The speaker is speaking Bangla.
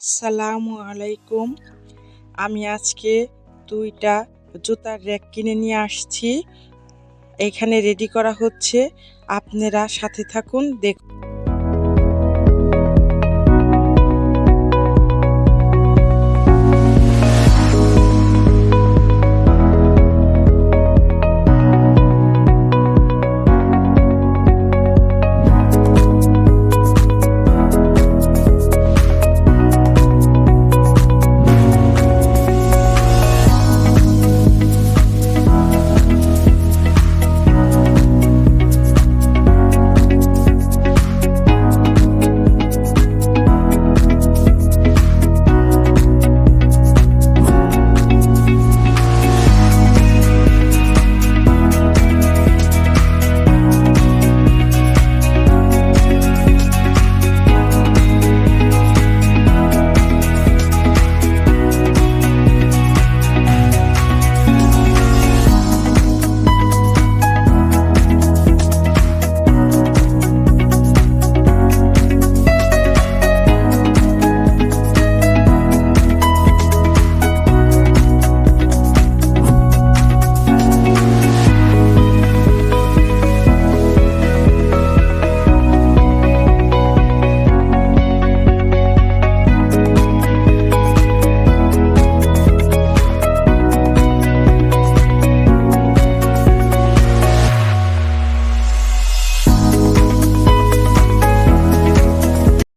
আসসালামু আলাইকুম। আমি আজকে দুইটা জুতার র্যাক কিনে নিয়ে আসছি। এখানে রেডি করা হচ্ছে। আপনারা সাথে থাকুন, দেখুন।